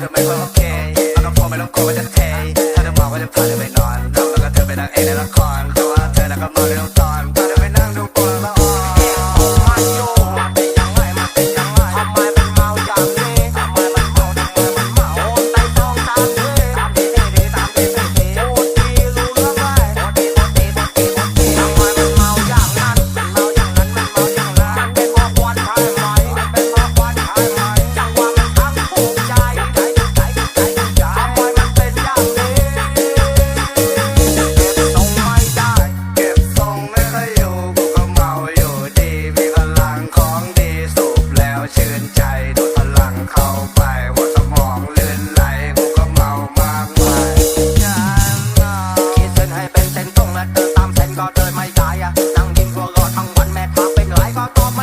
เธอไม่ค่อยโอเคเอากระโปรไม่รบกวนว่าจะเทถ้าเธอมอกว่าจะพาเธอไปนอนเราแล้วก็เธอไปนั่งเอกในละคร toma.